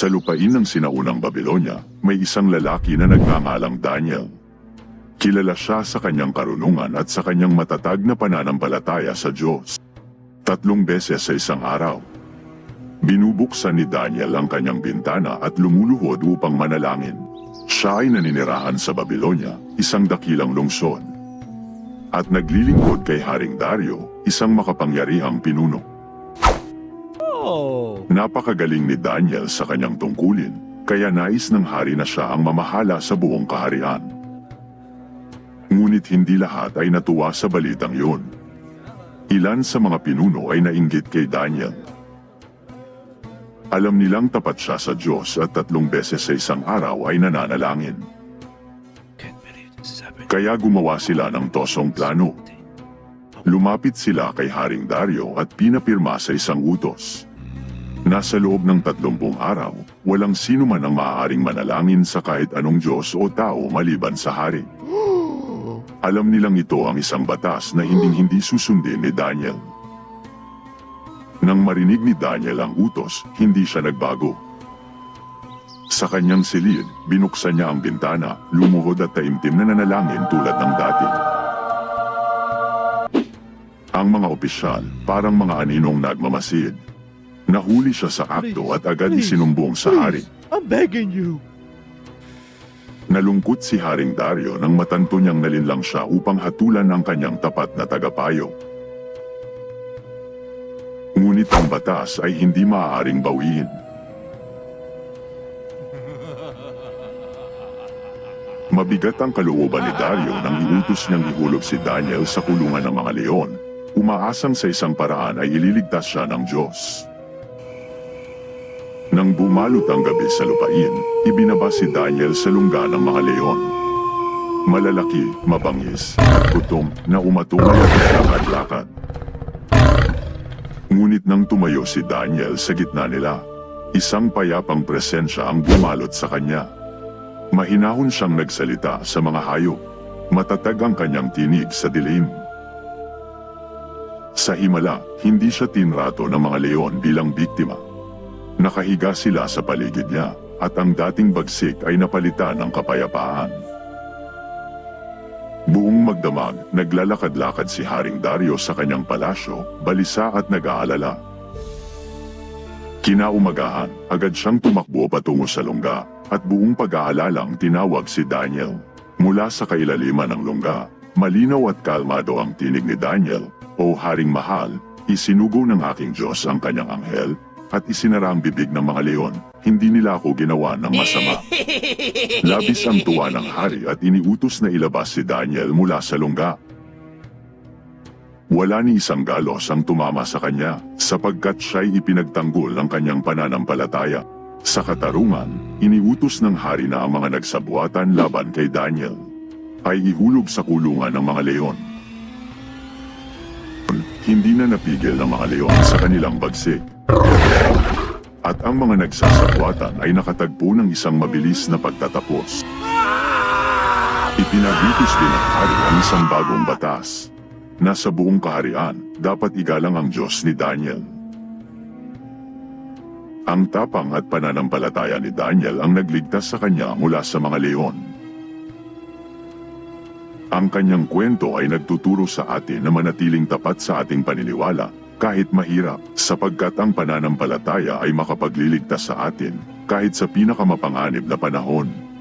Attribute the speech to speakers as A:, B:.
A: Sa lupain ng sinaunang Babylonia, may isang lalaki na nagngangalang Daniel. Kilala siya sa kanyang karunungan at sa kanyang matatag na pananampalataya sa Diyos. Tatlong beses sa isang araw, binubuksan ni Daniel ang kanyang bintana at lumuluhod upang manalangin. Siya ay naninirahan sa Babylonia, isang dakilang lungsod. At naglilingkod kay Haring Dario, isang makapangyarihang pinuno. Napakagaling ni Daniel sa kanyang tungkulin, kaya nais ng hari na siya ang mamahala sa buong kaharian. Ngunit hindi lahat ay natuwa sa balitang yun. Ilan sa mga pinuno ay nainggit kay Daniel. Alam nilang tapat siya sa Diyos at tatlong beses sa isang araw ay nananalangin. Kaya gumawa sila ng tosong plano. Lumapit sila kay Haring Dario at pinapirma sa isang utos. Nasa loob ng tatlumpung araw, walang sino man ang maaaring manalangin sa kahit anong Diyos o tao maliban sa hari. Alam nilang ito ang isang batas na hinding-hindi susundin ni Daniel. Nang marinig ni Daniel ang utos, hindi siya nagbago. Sa kanyang silid, binuksan niya ang bintana, lumuhod at taimtim na nanalangin tulad ng dati. Ang mga opisyal, parang mga aninong nagmamasid. Nahuli siya sa akto at agad
B: Please,
A: isinumbong sa hari.
B: I'm begging you.
A: Nalungkot si Haring Dario nang matanto niyang nalinlang siya upang hatulan ang kanyang tapat na tagapayo. Ngunit ang batas ay hindi maaaring bawiin. Mabigat ang kalooban ni Dario nang iutos niyang ihulog si Daniel sa kulungan ng mga leon. Umaasang sa isang paraan ay ililigtas siya ng Diyos. Nang bumalot ang gabi sa lupain, ibinaba si Daniel sa lungga ng mga leon. Malalaki, mabangis, gutom na umatungay at lakad-lakad. Ngunit nang tumayo si Daniel sa gitna nila, isang payapang presensya ang bumalot sa kanya. Mahinahon siyang nagsalita sa mga hayop. Matatag ang kanyang tinig sa dilim. Sa himala, hindi siya tinrato ng mga leon bilang biktima. Nakahiga sila sa paligid niya at ang dating bagsik ay napalitan ng kapayapaan. Buong magdamag, naglalakad-lakad si Haring Dario sa kanyang palasyo, balisa at nag-aalala. Kinaumagahan, agad siyang tumakbo patungo sa lungga at buong pag-aalalang tinawag si Daniel. Mula sa kailaliman ng lungga, malinaw at kalmado ang tinig ni Daniel, O Haring Mahal, isinugo ng aking Diyos ang kanyang anghel at isinara ang bibig ng mga leon. Hindi nila ako ginawa ng masama. Labis ang tuwa ng hari at iniutos na ilabas si Daniel mula sa lungga. Wala ni isang galos ang tumama sa kanya sapagkat siya'y ipinagtanggol ng kanyang pananampalataya. Sa katarungan, iniutos ng hari na ang mga nagsabuatan laban kay Daniel ay ihulog sa kulungan ng mga leon. Hindi na napigil ng mga leon sa kanilang bagsik. At ang mga nagsasabuatan ay nakatagpo ng isang mabilis na pagtatapos. Ipinagutos din ang isang bagong batas. Nasa buong kaharian, dapat igalang ang Diyos ni Daniel. Ang tapang at pananampalataya ni Daniel ang nagligtas sa kanya mula sa mga leon. Ang kanyang kwento ay nagtuturo sa atin na manatiling tapat sa ating paniniwala kahit mahirap sapagkat ang pananampalataya ay makapagliligtas sa atin kahit sa pinakamapanganib na panahon.